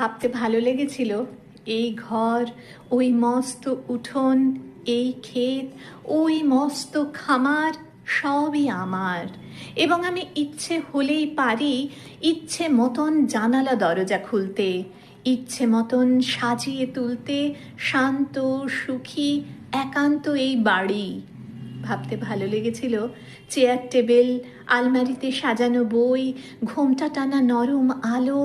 ভাবতে ভালো লেগেছিল, এই ঘর, ওই মস্ত উঠোন, এই ক্ষেত, ওই মস্ত খামার, সবই আমার। এবং আমি ইচ্ছে হলেই পারি, ইচ্ছে মতন জানালা দরজা খুলতে, ইচ্ছে মতন সাজিয়ে তুলতে, শান্ত, সুখী, একান্ত এই বাড়ি। ভাবতে ভালো লেগেছিল, চেয়ার, টেবিল, আলমারিতে সাজানো বই, ঘোমটা টানা নরম আলো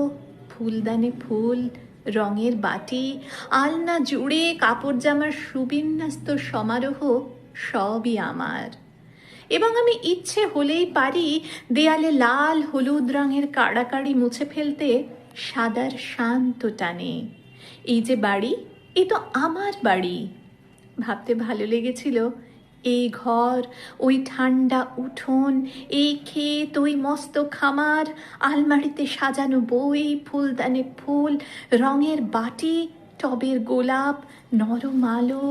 ফুলদানে ফুল, রঙের বাটি, আলনা জুড়ে কাপড় জামার সুবিন্যস্ত সমারোহ সবই আমার। এবং আমি ইচ্ছে হলেই পারি দেয়ালে লাল হলুদ রঙের কাড়াকাড়ি মুছে ফেলতে সাদার শান্ত টানে। এই যে বাড়ি, এ তো আমার বাড়ি। ভাবতে ভালো লেগেছিল এই ঘর, ওই ঠান্ডা উঠোন, এই ক্ষেত, ওই মস্ত খামার, আলমারিতে সাজানো বই, ফুলদানে ফুল, রঙের বাটি, টবের গোলাপ, নরম আলো,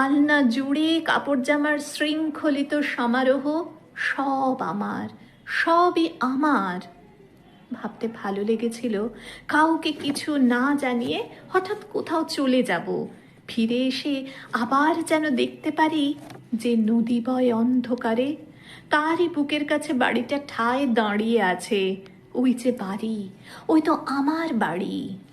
আলনা জুড়ে কাপড় জামার শৃঙ্খলিত সমারোহ, সব আমার, সবই আমার। ভাবতে ভালো লেগেছিল কাউকে কিছু না জানিয়ে হঠাৎ কোথাও চলে যাব, ফিরে এসে আবার যেন দেখতে পারি যে নদীবয় অন্ধকারে, তারই বুকের কাছে বাড়িটা ঠায় দাঁড়িয়ে আছে। ওই যে বাড়ি, ওই তো আমার বাড়ি।